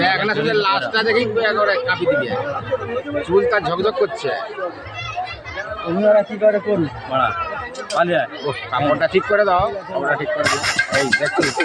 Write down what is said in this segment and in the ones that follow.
দেখ লাস্টটা দেখেই একবারে কাঁপি দিবি। চুল তার ঝকঝক করছে। অন্যরা কি করে করুন? পালিয়ে কাপড়টা ঠিক করে দাও। কাপড়টা ঠিক করে দাও এই দেখছি।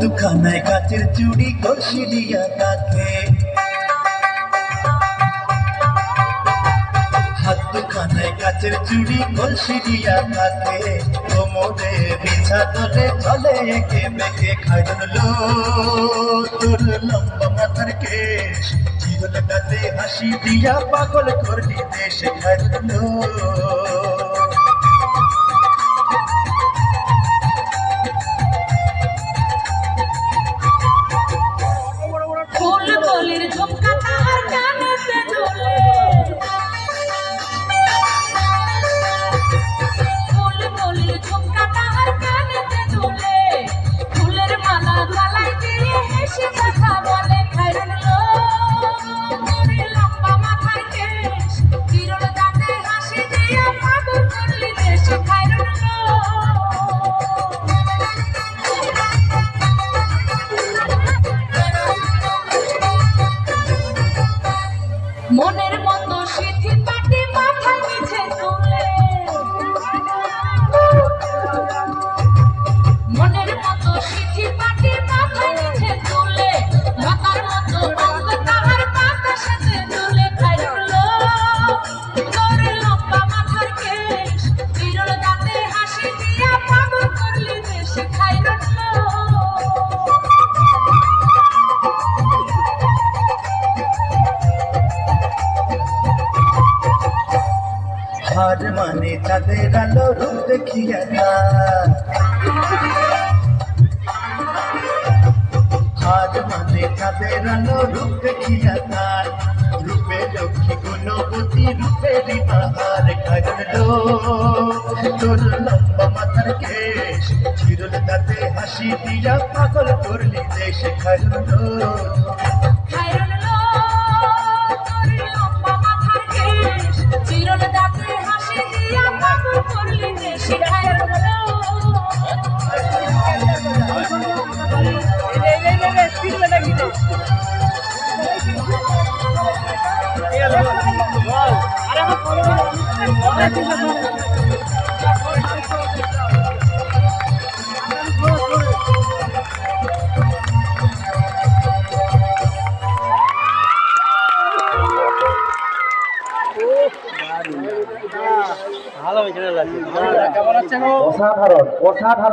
দুখানায় কাচের চুড়ি কষি দিয়া কাকে হাত দুখানায় কাচের চুড়ি কলসি দিয়া কাকে কোমরে বিছা তোলে চলে একে বেঁকে খাইদন লো তোর লম্বা মাথার কেশ তাতে হাসি দিয়া পাগল করলি দেশ খাইদন মনের মতো সিথি হার মানে তাদের আলো রূপ দেখিয়া না। হার মানে তাদের আলো রূপ দেখিয়া তার রূপে লক্ষ্মী গুণবতী, রূপে রিবাহার কাজল তোর লম্বা মাথার কেশ, চিরল তাতে হাসি দিয়া পাগল করলি দেশ খাজল করলি দেশ খাইরুল অসাধারণ অসাধারণ